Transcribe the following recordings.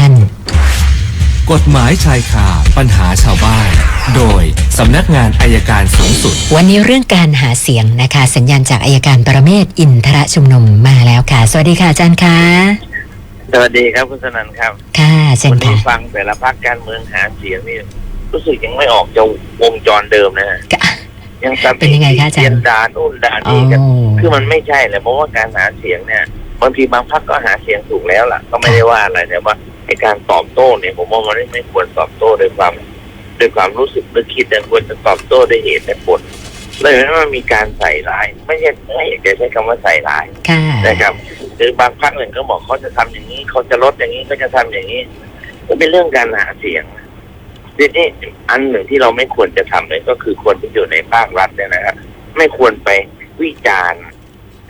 ชั่น กฎหมายชายคาปัญหาชาวบ้าน โดยสำนักงานอายการสูงสุด วันนี้เรื่องการหาเสียงนะคะ สัญญาณจากอายการปรเมศวร์อินทรชุมนุมมาแล้วค่ะ สวัสดีค่ะอาจารย์คะสวัสดีครับคุณสนันครับค่ะเชิวัญนี้ค่ะฟังแต่ละพรรคการเมืองหาเสียงนี่รู้สึกยังไม่ออกจากวงจรเดิมนะฮะค่ะ ยังตัดเป็นยังไงคะอาจารย์เนด่านู่นด่าอ๋อนี่กัน คือมันไม่ใช่เลยเพราะว่าการหาเสียงเนี่ยบางทีบางพรรคก็หาเสียงถูกแล้วล่ะ ก็ไม่ได้ว่าอะไรแต่ว่า ไอ้การตอบโต้เนี่ยผมว่ามันไม่ไม่ควรตอบโต้ด้วยความด้วยความรู้สึกนึกคิดแต่ควรจะตอบโต้ด้วยเหตุและผลเลยนั้นมันมีการใส่ร้าย ไม่ใช่ไม่อยากจะใช้คำว่าใส่ร้ายค่ะนะครับคือบางพรรคหนึ่งก็บอกเขาจะทำอย่างนี้เขาจะลดอย่างนี้ก็จะทำอย่างนี้ก็เป็นเรื่องการหาเสียงทีนี้อันหนึ่งที่เราไม่ควรจะทำเลยก็คือคนที่อยู่ในภาครัฐเนี่ยนะครับไม่ควรไปวิจารณ์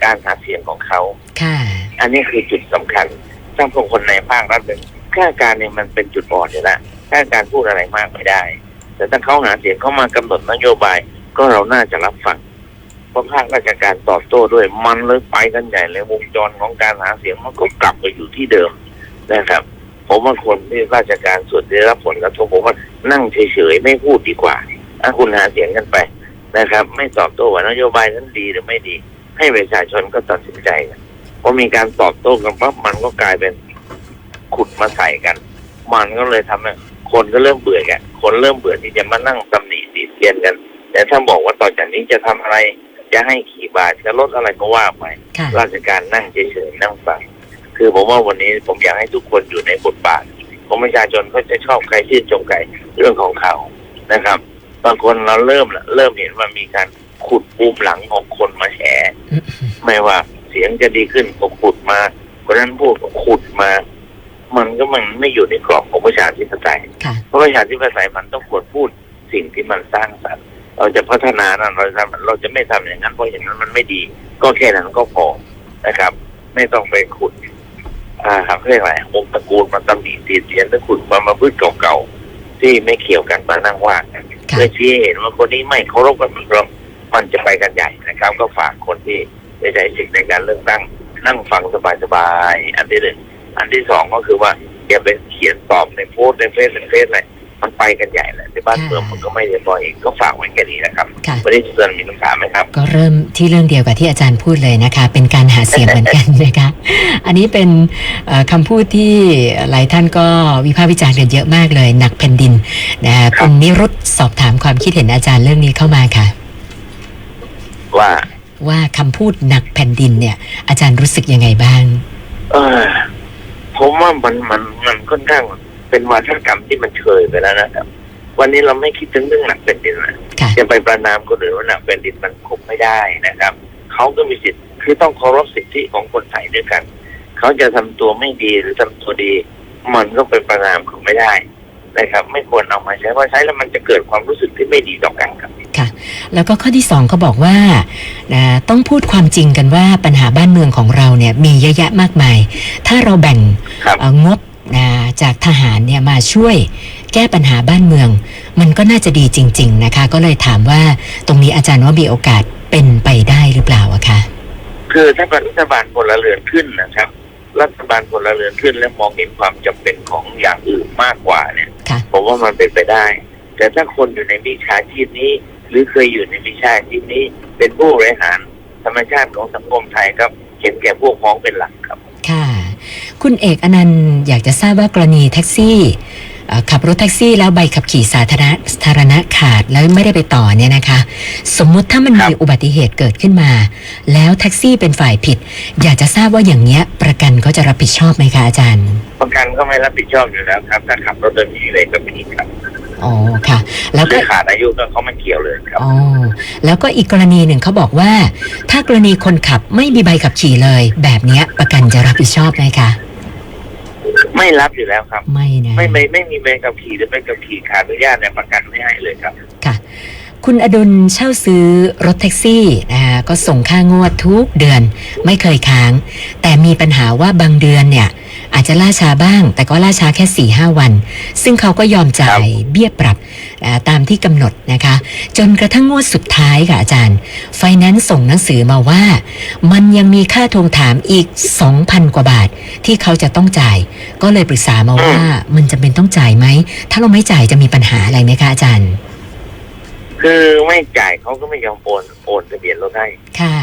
การหาเสียงของเขาค่ะอันนี้คือจุดสำคัญถ้าพวกคนในภาครัฐเป็น ข้าราชการเนี่ยมันเป็นจุดอ่อนอยู่แล้วข้าราชการพูดอะไรมากไม่ได้ แต่ถ้าเขาหาเสียงเขามากำหนดนโยบายก็เราน่าจะรับฟังเพราะภาคราชการตอบโต้ด้วยมันเลยไปกันใหญ่เลยวงจรของการหาเสียงมันก็กลับไปอยู่ที่เดิมนะครับผมว่าคนที่ราชการส่วนได้รับผลกระทบผมว่านั่งเฉยๆไม่พูดดีกว่าถ้าคุณหาเสียงกันไปนะครับ ไม่ตอบโต้ว่านโยบายนั้นดีหรือไม่ดี ให้ประชาชนก็ตัดสินใจกันพอมีการตอบโต้กันปั๊บมันก็กลายเป็น ขุดมาใส่กัน มันก็เลยทำให้คนก็เริ่มเบื่อกันคนเริ่มเบื่อที่จะมานั่งตำหนิติเตียนกัน แต่ถ้าบอกว่าต่อจากนี้จะทำอะไรจะให้ขี่บาทจะลดอะไรก็ว่าไปค่ะราชการนั่งเฉยๆนั่งฟังคือผมว่าวันนี้ผมอยากให้ทุกคนอยู่ในบทบาทของประชาชนเขาจะชอบใครชื่นชมใครเรื่องของเขานะครับ บางคนเราเริ่มละเริ่มเห็นว่ามีการขุดปูมหลังของคนมาแฉไม่ว่าเสียงจะดีขึ้นก็ขุดมาคนนั้นพูดก็ขุดมา มันก็มันไม่อยู่ในกรอบของประชาธิปไตยค่ะเพราะประชาธิปไตยมันต้องควรพูดสิ่งที่มันสร้างสรรค์เราจะพัฒนานะเราจะเราจะไม่ทำอย่างนั้นเพราะอย่างนั้นมันไม่ดี ก็แค่นั้นก็พอนะครับ ไม่ต้องไปขุดอ่าครับเรียกอะไรวงตระกูลมาตำหนิตีเตียนแล้วขุดมามาพืชเก่าๆที่ไม่เกี่ยวกันมานั่งว่ากันค่ะเพื่อชี้ให้เห็นว่าคนนี้ไม่เคารพกันอีกหรอกมันจะไปกันใหญ่นะครับ ก็ฝากคนที่ได้ใช้สิทธิ์ในการเลือกตั้งนั่งฟังสบายๆอันที่หนึ่ง อันที่สองก็คือว่าอย่าไปเขียนตอบในโพสต์ในเฟซในเฟซอะไรมันไปกันใหญ่แหละในบ้านเมืองมันก็ไม่เรียบร้อยเองก็ฝากไว้แค่นี้นะครับค่ะวันนี้เชิญมีคำถามไหมครับ ก็เริ่มที่เรื่องเดียวกับที่อาจารย์พูดเลยนะคะ เป็นการหาเสียงเหมือนกันนะคะ อันนี้เป็นเอ่อคำพูดที่หลายท่านก็วิพากษ์วิจารณ์กันเยอะมากเลย หนักแผ่นดินนะคะครับคุณนิรุตสอบถามความคิดเห็นอาจารย์เรื่องนี้เข้ามาค่ะ ว่าว่าคำพูดหนักแผ่นดินเนี่ย อาจารย์รู้สึกยังไงบ้างเออผ มว่ามันมันมันค่อนข้างเป็นวัฒนกรรมที่มันเชยไปแล้วนะครับ วันนี้เราไม่คิดถึงเรื่องหนักเป็นดินนะค่ะจะไปประนามคนอื่นว่าหนักเป็นดินมันคงไม่ได้นะครับเขาก็มีสิทธิ์คือต้องเคารพสิทธิของคนไทยด้วยกันเขาจะทำตัวไม่ดีหรือทำตัวดี มันก็เป็นประนามเขาไม่ได้นะครับ ไม่ควรเอามาใช้เพราะใช้แล้วมันจะเกิดความรู้สึกที่ไม่ดีต่อกันครับ แล้วก็ข้อที่สองเขาบอกว่านะต้องพูดความจริงกันว่าปัญหาบ้านเมืองของเราเนี่ยมีเยอะแยะมากมาย ถ้าเราแบ่งครับเอ่องบนะจากทหารเนี่ยมาช่วยแก้ปัญหาบ้านเมือง มันก็น่าจะดีจริง ๆ นะคะ ก็เลยถามว่าตรงนี้อาจารย์ว่ามีโอกาสเป็นไปได้หรือเปล่าอะคะคือถ้าเป็นรัฐบาลพลเรือนขึ้นนะครับ รัฐบาลพลเรือนขึ้น และมองเห็นความจำเป็นของอย่างอื่นมากกว่าเนี่ยค่ะผมว่ามันเป็นไปได้ แต่ถ้าคนอยู่ในวิชาชีพนี้ หรือเคยอยู่ในวิชาชีพนี้ เป็นผู้บริหารธรรมชาติของสังคมไทยครับเห็นแก่พวกพ้องเป็นหลักครับ ค่ะ คุณเอกอนันต์อยากจะทราบว่ากรณีแท็กซี่เอ่อขับรถแท็กซี่แล้วใบขับขี่สาธารณะสาธารณะขาดแล้วไม่ได้ไปต่อเนี่ยนะคะ สมมุติถ้ามันครับมีอุบัติเหตุเกิดขึ้นมา แล้วแท็กซี่เป็นฝ่ายผิด อยากจะทราบว่าอย่างเนี้ย ประกันเขาจะรับผิดชอบไหมคะอาจารย์ ประกันก็ไม่รับผิดชอบอยู่แล้วครับ ถ้าขับรถโดยมีอะไรก็มีครับ อ๋อค่ะ แล้วหรืก็อขาดอายุก็เขาไม่เกี่ยวเลยครับอ๋อแล้วก็อีกกรณีหนึ่งเขาบอกว่า ถ้ากรณีคนขับไม่มีใบขับขี่เลย แบบเนี้ยประกันจะรับผิดชอบไหมคะไม่รับอยู่แล้วครับ ไม่นะไม่ไม่ไม่มีใบขับขี่หรือใบขับขี่ขาดอนุญาตเนี่ยประกันไม่ให้เลยครับ ค่ะ คุณอดุลเช่าซื้อรถแท็กซี่นะคะก็ส่งค่างวดทุกเดือน ไม่เคยค้าง แต่มีปัญหาว่าบางเดือนเนี่ย อาจอาจจะล่าช้าบ้าง แต่ก็ล่าช้าแค่4ี่ห้าวัน ซึ่งเขาก็ยอมจ่ายเบี้ยปรับอ่าตามที่กำหนดนะคะ จนกระทั่งงวดสุดท้ายค่ะอาจารย์ ไฟแนนซ์ส่งหนังสือมาว่า มันยังมีค่าทวงถามอีก 2,000 กว่าบาท ที่เขาจะต้องจ่าย ก็เลยปรึกษามาว่ามันจะเป็นต้องจ่ายไหม ถ้าเราไม่จ่ายจะมีปัญหาอะไรไหมคะอาจารย์ คือไม่จ่ายเขาก็ไม่ยอมโอนโอนทะเบียนรถให้ค่ะ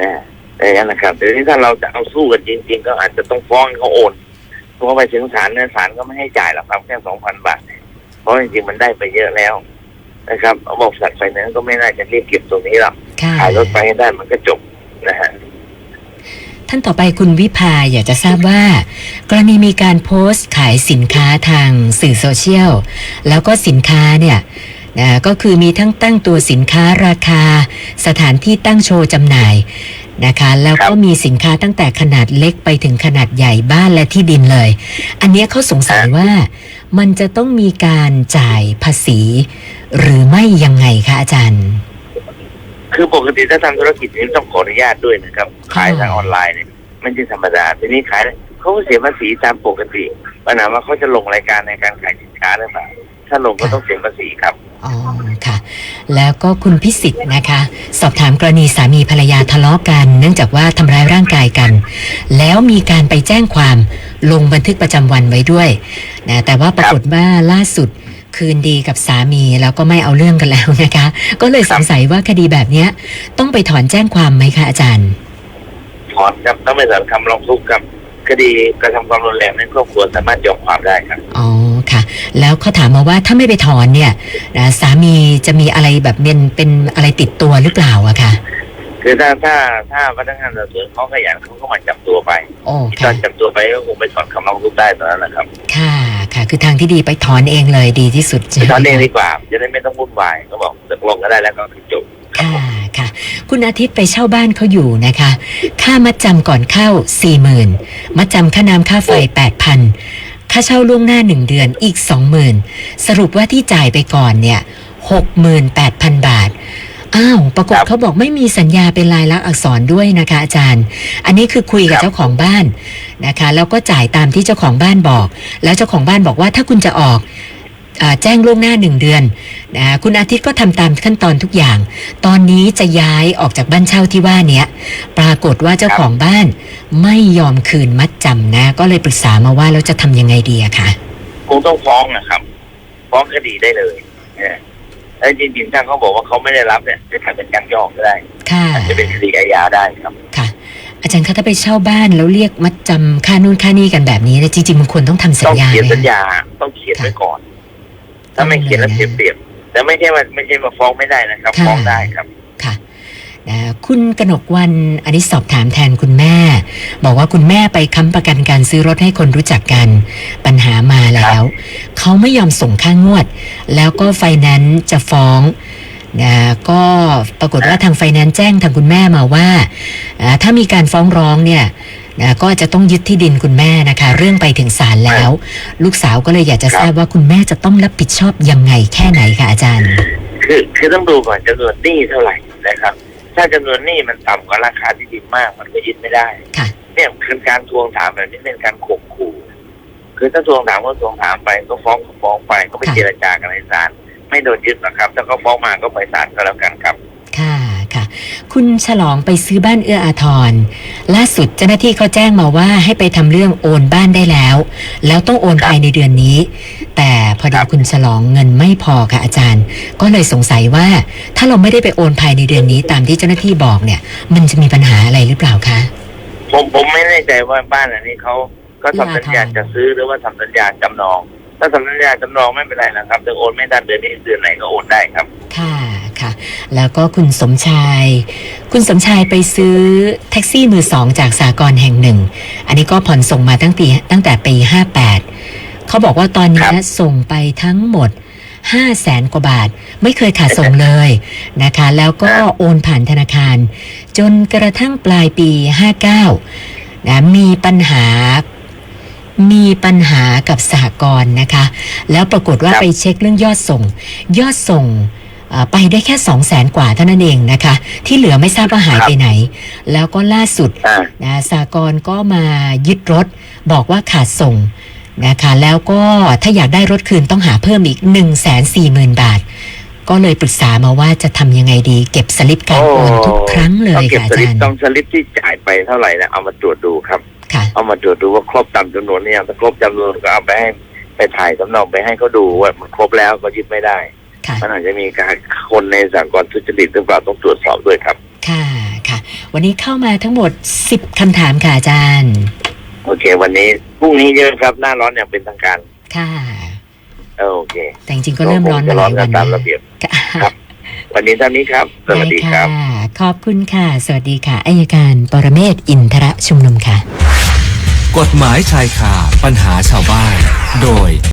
นะแต่นั่นนะครับแต่ที่ถ้าเราจะเอาสู้กันจริง ๆ ก็อาจจะต้องฟ้องให้เขาโอนเพราะว่าไปถึงศาลเนี่ยศาลก็ไม่ให้จ่ายหรอกครับแค่สองพันบาท เพราะจริงๆมันได้ไปเยอะแล้วนะครับบริษัทไฟแนนซ์ก็ไม่น่าจะเรียกเก็บตรงนี้หรอกค่ะขายรถไปให้ได้มันก็จบนะฮะท่านต่อไปคุณวิภาอยากจะทราบว่า กรณีมีการโพสต์ขายสินค้าทางสื่อโซเชียล แล้วก็สินค้าเนี่ย นะก็คือมีทั้งตั้งตัวสินค้าราคา สถานที่ตั้งโชว์จำหน่ายนะคะแล้วก็มีสินค้าตั้งแต่ขนาดเล็กไปถึงขนาดใหญ่บ้านและที่ดินเลย อันเนี้ยเขาสงสัยว่ามันจะต้องมีการจ่ายภาษี หรือไม่ยังไงคะอาจารย์ คือปกติถ้าทำธุรกิจนี้ต้องขออนุญาตด้วยนะครับขายทางออนไลน์เนี่ยไม่ใช่ธรรมดาทีนี้ขายเขาก็เสียภาษีตามปกติปัญหาว่าเขาจะลงรายการในการขายสินค้าหรือเปล่า ถ้าลงก็ต้องเสียภาษีครับ อ๋อค่ะ แล้วก็คุณพิสิทธิ์นะคะ สอบถามกรณีสามีภรรยาทะเลาะกัน เนื่องจากว่าทำร้ายร่างกายกัน แล้วมีการไปแจ้งความลงบันทึกประจำวันไว้ด้วยนะแต่ว่าปรากฏว่าล่าสุดคืนดีกับสามีแล้วก็ไม่เอาเรื่องกันแล้วนะคะ ก็เลยสงสัยว่าคดีแบบเนี้ย ต้องไปถอนแจ้งความไหมคะอาจารย์ ถอนครับต้องไปถอนคำร้องทุกข์ครับ คดีกระทำความรุนแรงในครอบครัวสามารถยอมความได้ครับ อ๋อค่ะ แล้วเขาถามมาว่าถ้าไม่ไปถอนเนี่ยนะสามีจะมีอะไรแบบเป็นเป็นอะไรติดตัวหรือเปล่าอะคะคือถ้าถ้าถ้าพนักงานสอบสวนเขาขยันเขาก็มาจับตัวไปโอ้ตอค่ะนจับตัวไปก็คงไปถอนคำร้องทุกข์ได้ตอนนั้นนะครับค่ะค่ะ คือทางที่ดีไปถอนเองเลยดีที่สุดไปใช่ไหมถอนเองคะดีกว่า จะได้ไม่ต้องวุ่นวายก็บอกตกลงก็ได้แล้วก็คือจบ ค่ะ คุณอาทิตย์ไปเช่าบ้านเขาอยู่นะคะ ค่ามัดจำก่อนเข้าสี่หมื่นมัดจำค่าน้ำค่าไฟแปดพันค่าเช่าล่วงหน้าหนึ่งเดือนอีกสองหมื่นสรุปว่าที่จ่ายไปก่อนเนี่ยหกหมื่นแปดพันบาทอ้าวปรากฏเขาบอกไม่มีสัญญาเป็นลายลักษณ์อักษรด้วยนะคะอาจารย์ อันนี้คือคุยกับเจ้าของบ้านนะคะ แล้วก็จ่ายตามที่เจ้าของบ้านบอก แล้วเจ้าของบ้านบอกว่าถ้าคุณจะออก แจ้งล่วงหน้าหนึ่งเดือนนะคุณอาทิตย์ก็ทำตามขั้นตอนทุกอย่าง ตอนนี้จะย้ายออกจากบ้านเช่าที่ว่าเนี้ยปรากฏว่าเจ้าของบ้านไม่ยอมคืนมัดจำนะ ก็เลยปรึกษามาว่าแล้วจะทำยังไงดีอะคะคงต้องฟ้องนะครับ ฟ้องคดีได้เลยเนี่ยแล้วจริงๆถ้าเขาบอกว่าเขาไม่ได้รับเนี่ยจะทำเป็นการยอกก็ได้ค่ะอาจจะเป็นคดีอาญาได้ครับค่ะอาจารย์คะถ้าไปเช่าบ้านแล้วเรียกมัดจำค่านู่นค่านี่กันแบบนี้เนี่ยจริงๆมันควรต้องทำสัต้ญองญาเขียนไหมสัญญาต้องเขียนไว้ก่อน ถ้าไม่เขียนแล้วเสียเปรียบแต่ไม่ใช่ว่าไม่ใช่มาฟ้องไม่ได้นะครับฟ้องได้ครับ ค่ะนะคุณกนกวันอันนี้สอบถามแทนคุณแม่ บอกว่าคุณแม่ไปค้ำประกันการซื้อรถให้คนรู้จักกัน ปัญหามาแล้ว เขาไม่ยอมส่งค่างวด แล้วก็ไฟแนนซ์จะฟ้องนะก็ปรากฏว่าทางไฟแนนซ์แจ้งทางคุณแม่มาว่าอ่าถ้ามีการฟ้องร้องเนี่ยนะ ก็จะต้องยึดที่ดินคุณแม่นะคะ เรื่องไปถึงศาลแล้ว ลูกสาวก็เลยอยากจะทราบว่าคุณแม่จะต้องรับผิดชอบยังไงแค่ไหนคะอาจารย์ คือคือต้องดูก่อนจำนวนหนี้เท่าไหร่นะครับ ถ้าจำนวนหนี้มันต่ำกว่าราคาที่ดินมากมันก็ยึดไม่ได้ค่ะเนี่ยคือการทวงถามแบบนี้เป็นการข่มขู่คือถ้าทวงถามก็ทวงถามไปก็ฟ้องก็ฟ้องไปก็ไปค่ะเจรจากันในศาลไม่โดนยึดหรอกครับถ้าเขาฟ้องมาก็ไปศาลก็แล้วกันครับค่ะ ค่ะคุณฉลองไปซื้อบ้านเอื้ออาทร ล่าสุดเจ้าหน้าที่เขาแจ้งมาว่าให้ไปทำเรื่องโอนบ้านได้แล้ว แล้วต้องโอนครับภายในเดือนนี้ แต่พอดีครับคุณฉลองเงินไม่พอค่ะอาจารย์ ก็เลยสงสัยว่า ถ้าเราไม่ได้ไปโอนภายในเดือนนี้ตามที่เจ้าหน้าที่บอกเนี่ย มันจะมีปัญหาอะไรหรือเปล่าคะ ผมผมไม่แน่ใจว่าบ้านอันนี้เขาก็ทำสัญญาราคาจะซื้อหรือว่าทำสัญญาจำนอง ถ้าทำสัญญาจำนองไม่เป็นไรนะครับแต่โอนไม่ได้เดือนนี้เดือนไหนก็โอนได้ครับ ค่ะค่ะ แล้วก็คุณสมชาย คุณสมชายไปซื้อแท็กซี่มือสองจากสากลแห่งหนึ่ง อันนี้ก็ผ่อนส่งมาตั้งปีตั้งแต่ปี 58 เขาบอกว่าตอนนี้ครับส่งไปทั้งหมด5แสนกว่าบาท ไม่เคยขาดส่งเลยนะคะ แล้วก็โอนผ่านธนาคาร จนกระทั่งปลายปี 59นะมีปัญหามีปัญหากับสหกรณ์นะคะ แล้วปรากฏว่าครับไปเช็คเรื่องยอดส่ง ยอดส่งเอ่อ ไปได้แค่สองแสนกว่าเท่านั้นเองนะคะ ที่เหลือไม่ทราบว่าหายไปไหน แล้วก็ล่าสุดอ่านะสากรณ์ก็มายึดรถ บอกว่าขาดส่งนะคะแล้วก็ถ้าอยากได้รถคืนต้องหาเพิ่มอีก1 4 0 0 0 0 บาท ก็เลยปรึกษามาว่าจะทำยังไงดี เก็บสลิปการโอนทุกครั้งเลต้อยงเก็บค่ะสอาลิปจารย์ต้องสลิปที่จ่ายไปเท่าไหร่นะเอามาตรวจดูครับค่ะเอามาตรวจดูว่าครบตามจำนวนเนี่ยถ้าครบจำนวนก็เอาไปให้ไปถ่ายสำเนาไปให้เขาดูว่ามันครบแล้วก็ยึดไม่ได้ค่ะ มันอาจจะมีการคนในสากลทุจริตหรือเปล่าต้องตรวจสอบด้วยครับ ค่ะค่ะ วันนี้เข้ามาทั้งหมด10คำถามค่ะอาจารย์ โอเค วันนี้พรุ่งนี้เยอะครับหน้าร้อนอย่างเป็นทางการ ค่ะเออโอเค แต่จริงๆก็เริ่มร้อนจะมาหร้อลานยกัวันนตามนะระเบียบค่ะครับ วันนี้เท่านี้ครับ สวัสดีครับได้ค่ะขอบคุณค่ะ สวัสดีค่ะอายการปรเมศวร์อินทรชุมนุมค่ะ กฎหมายชายคาปัญหาชาวบ้าน โดย